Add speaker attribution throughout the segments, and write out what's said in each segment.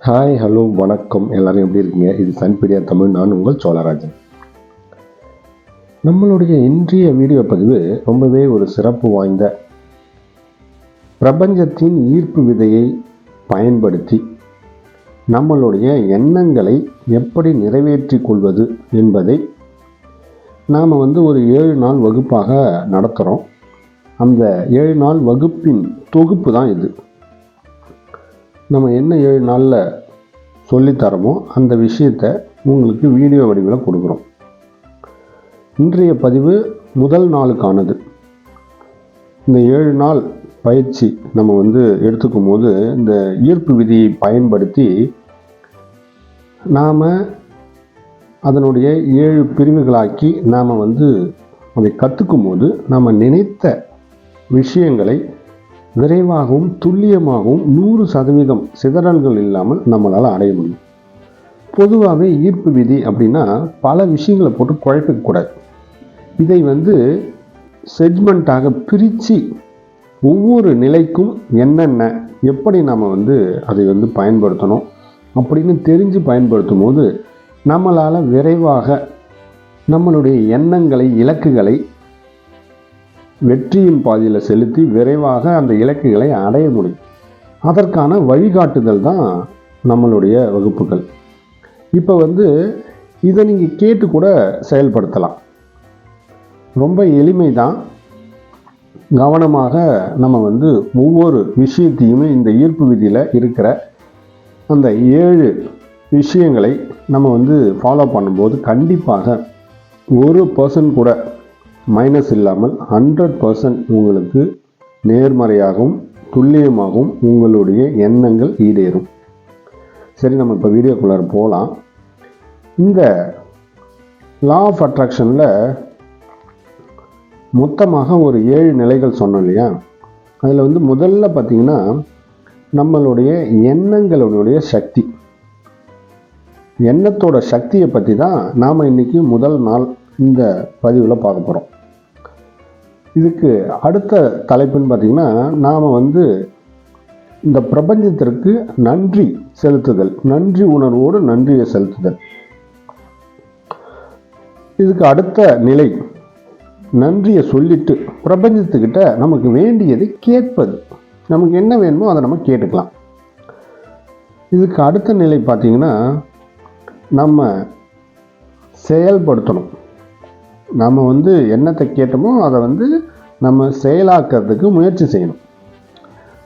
Speaker 1: Hi hello வணக்கம். எல்லாரும் எப்படி இருக்கீங்க? இது சன்பீடியா தமிழ் நான் உங்கள் சோழராஜன். நம்மளுடைய இன்றைய வீடியோ பதிவு ரொம்பவே ஒரு சிறப்பு வாய்ந்த பிரபஞ்சத்தின் ஈர்ப்பு விதையை பயன்படுத்தி நம்மளுடைய எண்ணங்களை எப்படி நிறைவேற்றி கொள்வது என்பதை நாம் வந்து ஒரு ஏழு நாள் வகுப்பாக நடத்துகிறோம் அந்த ஏழு நாள் வகுப்பின் தொகுப்பு தான் இது. நம்ம என்ன ஏழு நாளில் சொல்லித்தரமோ அந்த விஷயத்தை உங்களுக்கு வீடியோ வடிவில் கொடுக்குறோம். இன்றைய பதிவு முதல் நாளுக்கானது. இந்த ஏழு நாள் பயிற்சி நம்ம வந்து எடுத்துக்கும் போது இந்த ஈர்ப்பு விதியை பயன்படுத்தி நாம் அதனுடைய ஏழு பிரிவுகளாக்கி நாம் வந்து அதை கற்றுக்கும் போது நாம் நினைத்த விஷயங்களை விரைவாகவும் துல்லியமாகவும் நூறு சதவீதம் சிதறல்கள் இல்லாமல் நம்மளால் அடைய முடியும். பொதுவாகவே ஈர்ப்பு விதி அப்படின்னா பல விஷயங்களை போட்டு குழப்பிக்கக்கூடாது இதை வந்து செக்மெண்ட்டாக பிரித்து ஒவ்வொரு நிலைக்கும் என்னென்ன எப்படி நாம் வந்து அதை வந்து பயன்படுத்தணும் அப்படின்னு தெரிஞ்சு பயன்படுத்தும் போது நம்மளால் விரைவாக நம்மளுடைய எண்ணங்களை இலக்குகளை வெற்றியின் பாதையில் செலுத்தி விரைவாக அந்த இலக்குகளை அடைய முடியும். அதற்கான வழிகாட்டுதல் தான் நம்மளுடைய வகுப்புகள். இப்போ வந்து இதை நீங்கள் கேட்டு கூட செயல்படுத்தலாம். ரொம்ப எளிமை தான் கவனமாக நம்ம வந்து ஒவ்வொரு விஷயத்தையுமே இந்த ஈர்ப்பு விதியில் இருக்கிற அந்த ஏழு விஷயங்களை நம்ம வந்து ஃபாலோ பண்ணும்போது கண்டிப்பாக ஒரு பர்சன் கூட மைனஸ் இல்லாமல் ஹண்ட்ரட் பர்சன்ட் உங்களுக்கு நேர்மறையாகவும் துல்லியமாகவும் உங்களுடைய எண்ணங்கள் ஈடேறும். சரி நம்ம இப்போ வீடியோக்குள்ளார போகலாம் இந்த லா ஆஃப் அட்ராக்ஷனில் மொத்தமாக ஒரு ஏழு நிலைகள் சொன்னோம் இல்லையா? அதில் வந்து முதல்ல பார்த்திங்கன்னா நம்மளுடைய எண்ணங்களுடைய சக்தி. எண்ணத்தோட சக்தியை பற்றி தான் நாம் இன்றைக்கி முதல் நாள் இந்த பதிவில் பார்க்க போகிறோம் இதுக்கு அடுத்த தலைப்புன்னு பார்த்திங்கன்னா நாம் வந்து இந்த பிரபஞ்சத்திற்கு நன்றி செலுத்துதல் நன்றி உணர்வோடு நன்றியை செலுத்துதல். இதுக்கு அடுத்த நிலை நன்றியை சொல்லிட்டு பிரபஞ்சத்துக்கிட்ட நமக்கு வேண்டியதை கேட்பது. நமக்கு என்ன வேணுமோ அதை நம்ம கேட்டுக்கலாம். இதுக்கு அடுத்த நிலை பார்த்திங்கன்னா நம்ம செயல்படுத்தணும். நம்ம வந்து என்னத்தை கேட்டோமோ அதை வந்து நம்ம செயலாக்கிறதுக்கு முயற்சி செய்யணும்.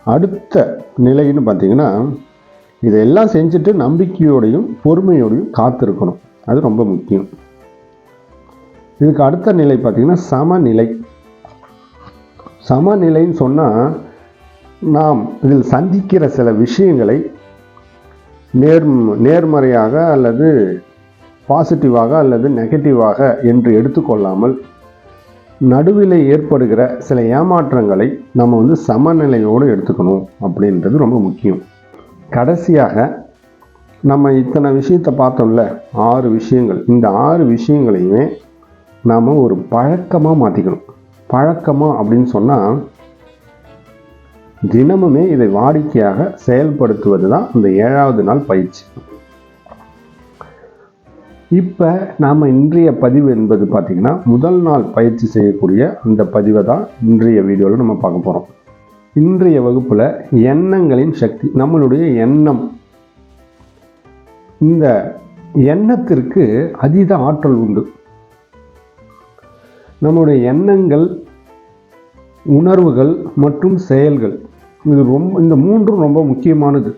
Speaker 1: அடுத்த நிலைன்னு பார்த்தீங்கன்னா இதெல்லாம் செஞ்சுட்டு நம்பிக்கையோடையும் பொறுமையோடையும் காத்திருக்கணும். அது ரொம்ப முக்கியம். இதுக்கு அடுத்த நிலை பார்த்திங்கன்னா சமநிலை. சமநிலைன்னு சொன்னால் நாம் இதில் சந்திக்கிற சில விஷயங்களை நேர் நேர்மறையாக அல்லது பாசிட்டிவாக அல்லது நெகட்டிவாக என்று எடுத்துக்கொள்ளாமல் நடுவில் ஏற்படுகிற சில ஏமாற்றங்களை நம்ம வந்து சமநிலையோடு எடுத்துக்கணும் அப்படின்றது ரொம்ப முக்கியம். கடைசியாக நம்ம இத்தனை விஷயத்தை பார்த்தோம்ல ஆறு விஷயங்கள். இந்த ஆறு விஷயங்களையுமே நாம் ஒரு பழக்கமாக மாற்றிக்கணும் பழக்கமாக அப்படின்னு சொன்னால் தினமுமே இதை வாடிக்கையாக செயல்படுத்துவது தான் இந்த ஏழாவது நாள் பயிற்சி. இப்போ நாம் இன்றைய பதிவு என்பது பார்த்திங்கன்னா முதல் நாள் பயிற்சி செய்யக்கூடிய அந்த பதிவை தான் இன்றைய வீடியோவில் நம்ம பார்க்க போகிறோம் இன்றைய வகுப்பில் எண்ணங்களின் சக்தி நம்மளுடைய எண்ணம். இந்த எண்ணத்திற்கு அதீத ஆற்றல் உண்டு. நம்முடைய எண்ணங்கள் உணர்வுகள் மற்றும் செயல்கள் இது ரொம்ப இந்த மூன்றும் ரொம்ப முக்கியமானது.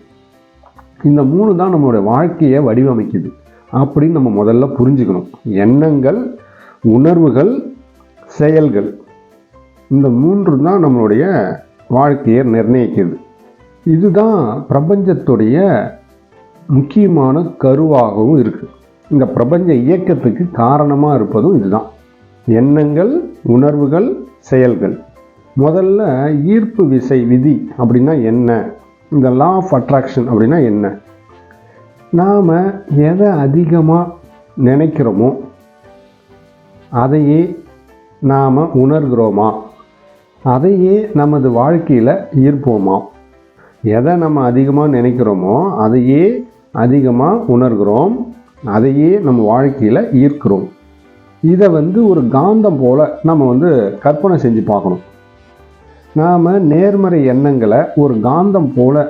Speaker 1: இந்த மூணு தான் நம்மளுடைய வாழ்க்கையை வடிவமைக்குது. அப்படின்னு நம்ம முதல்ல புரிஞ்சுக்கணும். எண்ணங்கள் உணர்வுகள் செயல்கள். இந்த மூன்று தான் நம்மளுடைய வாழ்க்கையை நிர்ணயிக்கிறது இதுதான் பிரபஞ்சத்துடைய முக்கியமான கருவாகவும் இருக்குது இந்த பிரபஞ்ச இயக்கத்துக்கு காரணமாக இருப்பதும் இதுதான். எண்ணங்கள் உணர்வுகள் செயல்கள். முதல்ல ஈர்ப்பு விசை விதி அப்படின்னா என்ன? இந்த லா ஆஃப் அட்ராக்ஷன் அப்படின்னா என்ன? நாம் எதை அதிகமாக நினைக்கிறோமோ அதையே நாம் உணர்கிறோமா? அதையே நமது வாழ்க்கையில் ஈர்ப்போமா? எதை நம்ம அதிகமாக நினைக்கிறோமோ அதையே அதிகமாக உணர்கிறோம் அதையே நம்ம வாழ்க்கையில் ஈர்க்கிறோம். இதை வந்து ஒரு காந்தம் போல் நம்ம வந்து கற்பனை செஞ்சு பார்க்கணும். நாம் நேர்மறை எண்ணங்களை ஒரு காந்தம் போல்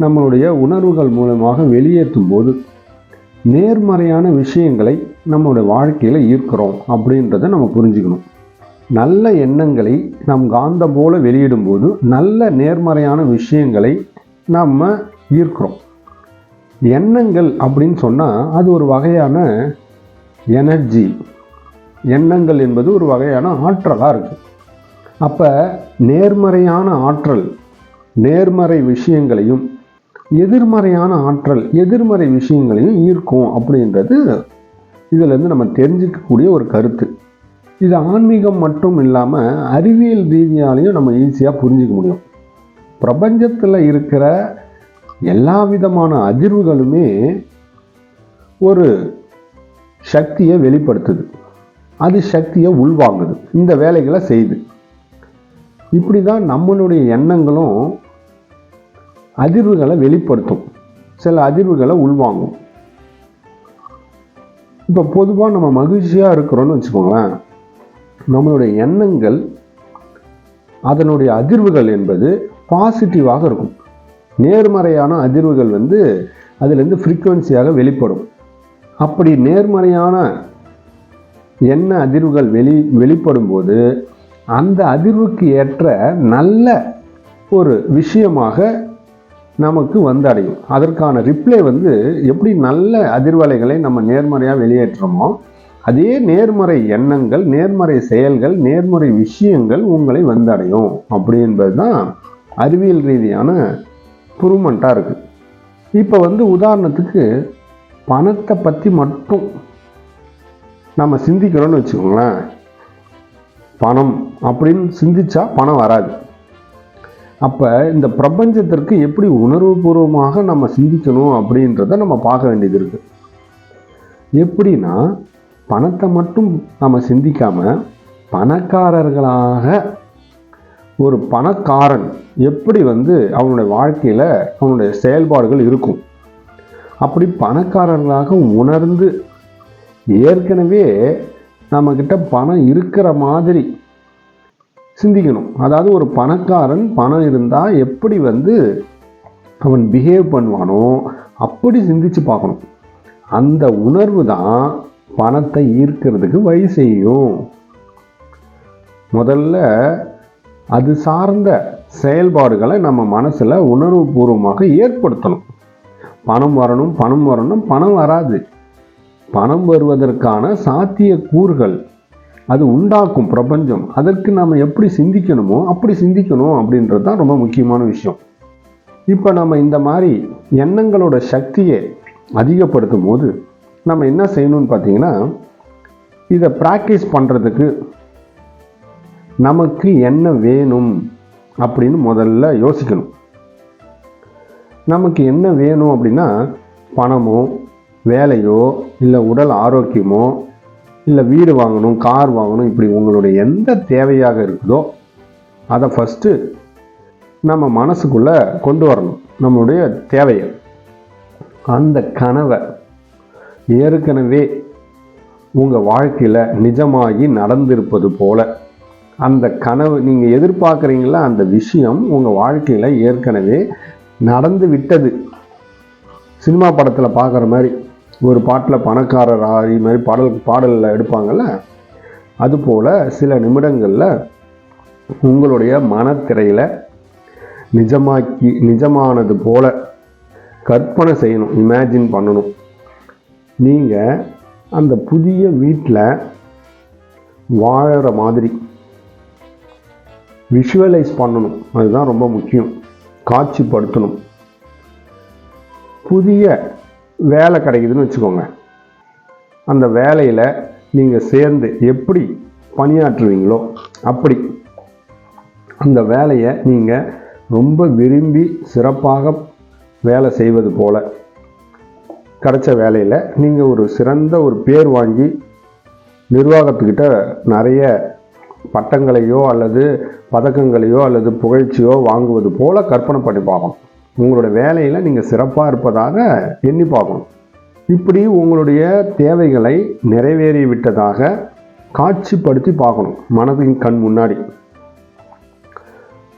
Speaker 1: நம்மளுடைய உணர்வுகள் மூலமாக வெளியேற்றும் போது நேர்மறையான விஷயங்களை நம்மளுடைய வாழ்க்கையில் ஈர்க்கிறோம் அப்படின்றத நம்ம புரிஞ்சுக்கணும். நல்ல எண்ணங்களை நம் காந்தம் போல வெளியிடும்போது நல்ல நேர்மறையான விஷயங்களை நம்ம ஈர்க்கிறோம். எண்ணங்கள் அப்படின்னு சொன்னால் அது ஒரு வகையான எனர்ஜி. எண்ணங்கள் என்பது ஒரு வகையான ஆற்றலாக இருக்குது அப்போ நேர்மறையான ஆற்றல் நேர்மறை விஷயங்களையும் எதிர்மறையான ஆற்றல் எதிர்மறை விஷயங்களையும் ஈர்க்கும் அப்படின்றது இதிலேருந்து நம்ம தெரிஞ்சிக்கக்கூடிய ஒரு கருத்து. இது ஆன்மீகம் மட்டும் இல்லாமல் அறிவியல் ரீதியாலையும் நம்ம ஈஸியாக புரிஞ்சிக்க முடியும். பிரபஞ்சத்தில் இருக்கிற எல்லா விதமான அதிர்வுகளுமே ஒரு சக்தியை வெளிப்படுத்துது. அது சக்தியை உள்வாங்குது. இந்த வேலைகளை செய்யுது இப்படி தான் நம்மளுடைய எண்ணங்களும் அதிர்வுகளை வெளிப்படுத்தும். சில அதிர்வுகளை உள்வாங்கும். இப்போ பொதுவாக நம்ம மகிழ்ச்சியாக இருக்கிறோன்னு வச்சுக்கோங்களேன். நம்மளுடைய எண்ணங்கள் அதனுடைய அதிர்வுகள் என்பது பாசிட்டிவாக இருக்கும். நேர்மறையான அதிர்வுகள் வந்து அதுலேருந்து ஃப்ரீக்குவென்சியாக வெளிப்படும். அப்படி நேர்மறையான எண்ண அதிர்வுகள் வெளி வெளிப்படும் போது அந்த அதிர்வுக்கு ஏற்ற நல்ல ஒரு விஷயமாக நமக்கு வந்தடையும். அதற்கான ரிப்ளை வந்து எப்படி நல்ல அதிர்வலைகளை நம்ம நேர்மறையாக வெளியேற்றுறோமோ அதே நேர்மறை எண்ணங்கள் நேர்மறை செயல்கள் நேர்மறை விஷயங்கள் உங்களை வந்தடையும் அப்படி என்பது தான் அறிவியல் ரீதியான ப்ரூவ்மெண்ட்டாக இருக்குது இப்போ வந்து உதாரணத்துக்கு பணத்தை பற்றி மட்டும் நம்ம சிந்திக்கிறோன்னு வச்சுக்கோங்களேன். பணம் அப்படின்னு சிந்திச்சா பணம் வராது. அப்போ இந்த பிரபஞ்சத்திற்கு எப்படி உணர்வுபூர்வமாக நம்ம சிந்திக்கணும் அப்படின்றத நம்ம பார்க்க வேண்டியது இருக்குது எப்படின்னா பணத்தை மட்டும் நம்ம சிந்திக்காமல் பணக்காரர்களாக ஒரு பணக்காரன் எப்படி வந்து அவனுடைய வாழ்க்கையில் அவனுடைய செயல்பாடுகள் இருக்கும்? அப்படி பணக்காரர்களாக உணர்ந்து ஏற்கனவே நம்மக்கிட்ட பணம் இருக்கிற மாதிரி சிந்திக்கணும். அதாவது ஒரு பணக்காரன் பணம் இருந்தால் எப்படி வந்து அவன் பிஹேவ் பண்ணுவானோ அப்படி சிந்திச்சு பார்க்கணும். அந்த உணர்வு தான் பணத்தை ஈர்க்கிறதுக்கு வழி செய்யும். முதல்ல அது சார்ந்த செயல்பாடுகளை நம்ம மனசில் உணர்வுபூர்வமாக ஏற்படுத்தணும். பணம் வரணும் பணம் வரணும் பணம் வராது. பணம் வருவதற்கான சாத்திய கூறுகள் அது உண்டாக்கும் பிரபஞ்சம். அதற்கு நாம் எப்படி சிந்திக்கணுமோ அப்படி சிந்திக்கணும் அப்படின்றது தான் ரொம்ப முக்கியமான விஷயம். இப்போ நம்ம இந்த மாதிரி எண்ணங்களோட சக்தியை அதிகப்படுத்தும் போது நம்ம என்ன செய்யணும்னு பார்த்தீங்கன்னா இதை ப்ராக்டிஸ் பண்ணுறதுக்கு நமக்கு என்ன வேணும் அப்படின்னு முதல்ல யோசிக்கணும். நமக்கு என்ன வேணும் அப்படின்னா பணமோ வேலையோ இல்லை உடல் ஆரோக்கியமோ இல்லை வீடு வாங்கணும் கார் வாங்கணும் இப்படி உங்களுடைய எந்த தேவையாக இருக்குதோ அதை ஃபஸ்ட்டு நம்ம மனசுக்குள்ளே கொண்டு வரணும். நம்மளுடைய தேவையை அந்த கனவை ஏற்கனவே உங்கள் வாழ்க்கையில் நிஜமாகி நடந்திருப்பது போல அந்த கனவு நீங்கள் எதிர்பார்க்குறீங்களா அந்த விஷயம் உங்கள் வாழ்க்கையில் ஏற்கனவே நடந்து விட்டது. சினிமா படத்தில் பார்க்குற மாதிரி ஒரு பாட்டில் பணக்காரர் ஆறி மாதிரி பாடல் பாடலில் எடுப்பாங்கள்ல அதுபோல் சில நிமிடங்களில் உங்களுடைய மனத்திரையில் நிஜமாக்கி நிஜமானது போல கற்பனை செய்யணும் இமேஜின் பண்ணணும். நீங்கள் அந்த புதிய வீட்டில் வாழற மாதிரி விஷுவலைஸ் பண்ணணும். அதுதான் ரொம்ப முக்கியம். காட்சிப்படுத்தணும். புதிய வேலை கிடைக்குதுன்னு வச்சுக்கோங்க. அந்த வேலையில் நீங்கள் சேர்ந்து எப்படி பணியாற்றுவீங்களோ அப்படி அந்த வேலையை நீங்கள் ரொம்ப விரும்பி சிறப்பாக வேலை செய்வது போல் கிடைச்ச வேலையில் நீங்கள் ஒரு சிறந்த ஒரு பேர் வாங்கி நிர்வாகத்துக்கிட்ட நிறைய பட்டங்களையோ அல்லது பதக்கங்களையோ அல்லது புகழ்ச்சியோ வாங்குவது போல் கற்பனை பண்ணி பார்க்கணும். உங்களோட வேலையில் நீங்கள் சிறப்பாக இருப்பதாக எண்ணி பார்க்கணும். இப்படி உங்களுடைய தேவைகளை நிறைவேறி விட்டதாக காட்சிப்படுத்தி பார்க்கணும் மனதின் கண் முன்னாடி.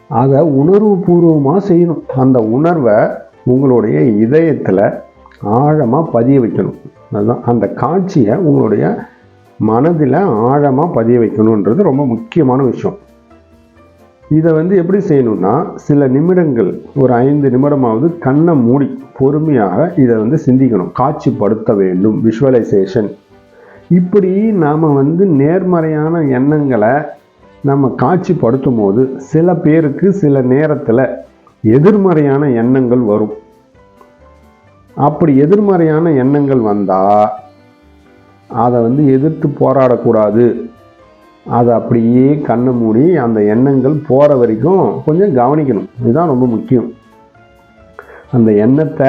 Speaker 1: அதை உணர்வு பூர்வமாக செய்யணும். அந்த உணர்வை உங்களுடைய இதயத்தில் ஆழமாக பதிய வைக்கணும். அதுதான் அந்த காட்சியை உங்களுடைய மனதில் ஆழமாக பதிய வைக்கணுன்றது ரொம்ப முக்கியமான விஷயம். இதை வந்து எப்படி செய்யணும்னா சில நிமிடங்கள் ஒரு ஐந்து நிமிடமாவது கண்ணை மூடி பொறுமையாக இதை வந்து சிந்திக்கணும். காட்சிப்படுத்த வேண்டும் விஷுவலைசேஷன் இப்படி நாம் வந்து நேர்மறையான எண்ணங்களை நம்ம காட்சிப்படுத்தும் போது சில பேருக்கு சில நேரத்தில் எதிர்மறையான எண்ணங்கள் வரும். அப்படி எதிர்மறையான எண்ணங்கள் வந்தால் அதை வந்து எதிர்த்து போராடக்கூடாது. அதை அப்படியே கண்ணை மூடி அந்த எண்ணங்கள் போகிற வரைக்கும் கொஞ்சம் கவனிக்கணும். இதுதான் ரொம்ப முக்கியம். அந்த எண்ணத்தை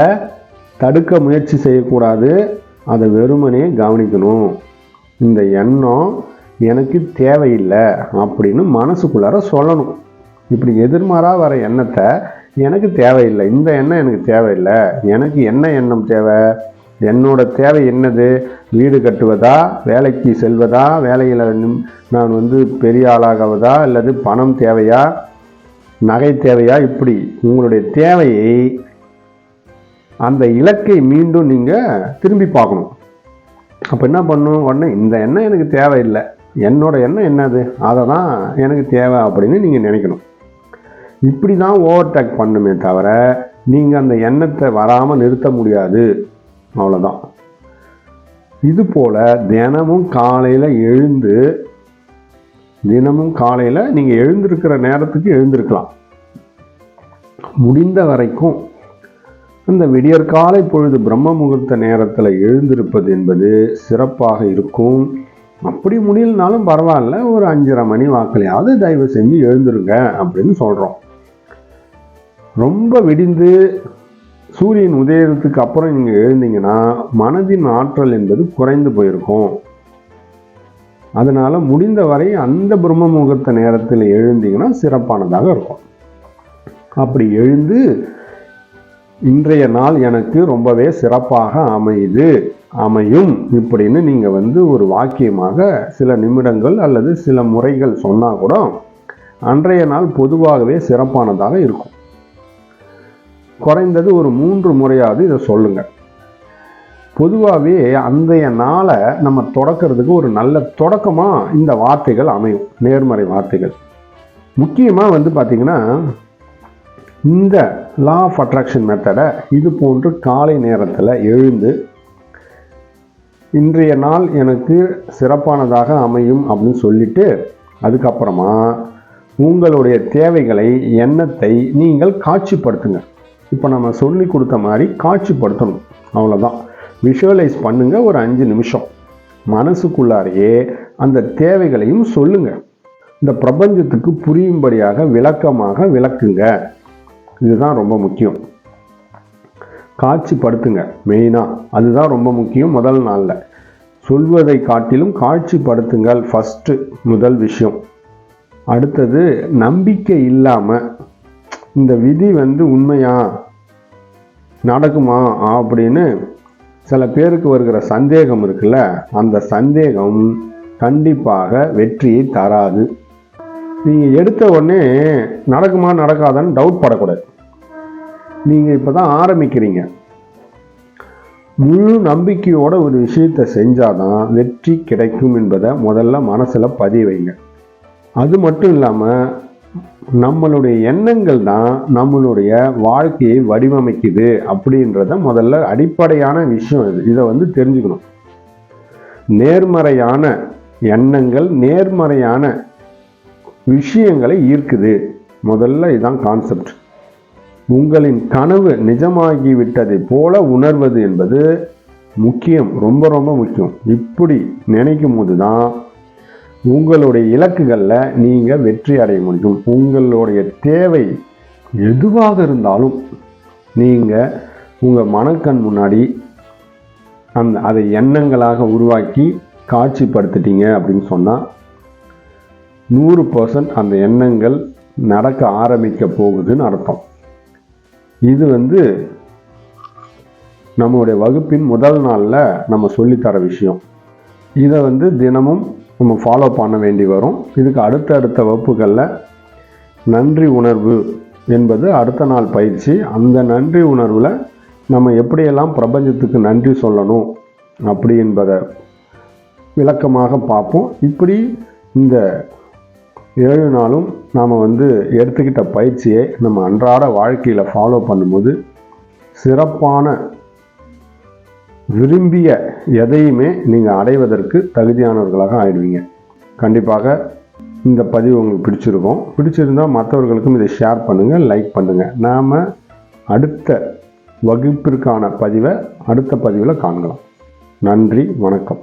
Speaker 1: தடுக்க முயற்சி செய்யக்கூடாது. அதை வெறுமனே கவனிக்கணும். இந்த எண்ணம் எனக்கு தேவையில்லை அப்படின்னு மனசுக்குள்ளார சொல்லணும். இப்படி எதிர்மாறாக வர எண்ணத்தை எனக்கு தேவையில்லை. இந்த எண்ணம் எனக்கு தேவையில்லை. எனக்கு என்ன எண்ணம் தேவை? என்னோட தேவை என்னது? வீடு கட்டுவதா? வேலைக்கு செல்வதா? வேலையில் நான் வந்து பெரிய ஆளாகுவதா? அல்லது பணம் தேவையா? நகை தேவையா? இப்படி. உங்களுடைய தேவையை அந்த இலக்கை மீண்டும் நீங்கள் திரும்பி பார்க்கணும். அப்போ என்ன பண்ணும்? உடனே இந்த எண்ணம் எனக்கு தேவையில்லை. என்னோட எண்ணம் என்னது? அதை தான் எனக்கு தேவை அப்படின்னு நீங்கள் நினைக்கணும். இப்படி தான் ஓவர்டேக் பண்ணுமே தவிர நீங்கள் அந்த எண்ணத்தை வராமல் நிறுத்த முடியாது. அவ்வளோதான் இது போல் தினமும் காலையில் எழுந்து தினமும் காலையில் நீங்கள் எழுந்திருக்கிற நேரத்துக்கு எழுந்திருக்கலாம். முடிந்த வரைக்கும் அந்த விடியற்காலை பொழுது பிரம்ம முகூர்த்த நேரத்தில் எழுந்திருப்பது என்பது சிறப்பாக இருக்கும். அப்படி முடியலனாலும் பரவாயில்ல ஒரு அஞ்சரை மணி வாக்கிலையாவது தயவு செஞ்சு எழுந்துருங்க அப்படின்னு சொல்கிறோம் ரொம்ப விடிந்து சூரியன் உதயத்துக்கு அப்புறம் நீங்கள் எழுந்தீங்கன்னா மனதின் ஆற்றல் என்பது குறைந்து போயிருக்கும். அதனால் முடிந்த வரை அந்த பிரம்ம முகூர்த்த நேரத்தில் எழுந்தீங்கன்னா சிறப்பானதாக இருக்கும். அப்படி எழுந்து இன்றைய நாள் எனக்கு ரொம்பவே சிறப்பாக அமையுது அமையும் இப்படின்னு நீங்கள் வந்து ஒரு வாக்கியமாக சில நிமிடங்கள் அல்லது சில முறைகள் சொன்னால் கூட அன்றைய நாள் பொதுவாகவே சிறப்பானதாக இருக்கும். குறைந்தது ஒரு மூன்று முறையாவது இதை சொல்லுங்கள் பொதுவாகவே அந்தைய நாளை நம்ம தொடக்கிறதுக்கு ஒரு நல்ல தொடக்கமாக இந்த வார்த்தைகள் அமையும் நேர்மறை வார்த்தைகள். முக்கியமாக வந்து பார்த்திங்கன்னா இந்த லா ஆஃப் அட்ராக்ஷன் மெத்தடை இது போன்று காலை நேரத்தில் எழுந்து இன்றைய நாள் எனக்கு சிறப்பானதாக அமையும் அப்படின்னு சொல்லிட்டு அதுக்கப்புறமா உங்களுடைய தேவைகளை எண்ணத்தை நீங்கள் காட்சிப்படுத்துங்க. இப்போ நம்ம சொல்லி கொடுத்த மாதிரி காட்சிப்படுத்தணும். அவ்வளோதான் விஷுவலைஸ் பண்ணுங்கள் ஒரு அஞ்சு நிமிஷம். மனசுக்குள்ளாரையே அந்த தேவைகளையும் சொல்லுங்கள் இந்த பிரபஞ்சத்துக்கு புரியும்படியாக விளக்கமாக விளக்குங்க. இதுதான் ரொம்ப முக்கியம். காட்சிப்படுத்துங்க மெயினாக அதுதான் ரொம்ப முக்கியம் முதல் நாளில். சொல்வதை காட்டிலும் காட்சிப்படுத்துங்கள் ஃபஸ்ட்டு முதல் விஷயம். அடுத்தது நம்பிக்கை இல்லாமல் இந்த விதி வந்து உண்மையா? நடக்குமா? அப்படின்னு சில பேருக்கு வருகிற சந்தேகம் இருக்குல்ல? அந்த சந்தேகம் கண்டிப்பாக வெற்றியை தராது. நீங்கள் எடுத்த உடனே நடக்குமா நடக்காதான்னு டவுட் படக்கூடாது. நீங்கள் இப்போ தான் ஆரம்பிக்கிறீங்க. முழு நம்பிக்கையோட ஒரு விஷயத்தை செஞ்சாதான் வெற்றி கிடைக்கும் என்பதை முதல்ல மனசில் பதிய வைங்க. அது மட்டும் இல்லாமல் நம்மளுடைய எண்ணங்கள் தான் நம்மளுடைய வாழ்க்கையை வடிவமைக்குது அப்படின்றத முதல்ல அடிப்படையான விஷயம் இது. இதை வந்து தெரிஞ்சுக்கணும். நேர்மறையான எண்ணங்கள் நேர்மறையான விஷயங்களை ஈர்க்குது. முதல்ல இதுதான் கான்செப்ட் உங்களின் கனவு நிஜமாகிவிட்டதை போல உணர்வது என்பது முக்கியம் ரொம்ப ரொம்ப முக்கியம். இப்படி நினைக்கும் போது தான் உங்களுடைய இலக்குகளில் நீங்கள் வெற்றி அடைய முடியும். உங்களுடைய தேவை எதுவாக இருந்தாலும் நீங்கள் உங்கள் மனக்கண் முன்னாடி அந்த அதை எண்ணங்களாக உருவாக்கி காட்சிப்படுத்திட்டீங்க அப்படின்னு சொன்னால் நூறு பர்சன்ட் அந்த எண்ணங்கள் நடக்க ஆரம்பிக்க போகுதுன்னு அர்த்தம். இது வந்து நம்மளுடைய வகுப்பின் முதல் நாளில் நம்ம சொல்லித்தர விஷயம். இதை வந்து தினமும் நம்ம ஃபாலோ பண்ண வேண்டி வரும். இதுக்கு அடுத்த அடுத்த வகுப்புகளில் நன்றி உணர்வு என்பது அடுத்த நாள் பயிற்சி. அந்த நன்றி உணர்வில் நம்ம எப்படியெல்லாம் பிரபஞ்சத்துக்கு நன்றி சொல்லணும் அப்படி என்பதை விளக்கமாக பார்ப்போம். இப்படி இந்த ஏழு நாளும் நாம் வந்து எடுத்துக்கிட்ட பயிற்சியை நம்ம அன்றாட வாழ்க்கையில் ஃபாலோ பண்ணும்போது சிறப்பான விரும்பிய எதையுமே நீங்கள் அடைவதற்கு தகுதியானவர்களாக ஆயிடுவீங்க. கண்டிப்பாக இந்த பதிவு உங்களுக்கு பிடிச்சிருக்கும். பிடிச்சிருந்தால் மற்றவர்களுக்கும் இதை ஷேர் பண்ணுங்கள் லைக் பண்ணுங்கள் நாம் அடுத்த வகுப்பிற்கான பதிவை அடுத்த பதிவில் காண்கலாம். நன்றி வணக்கம்.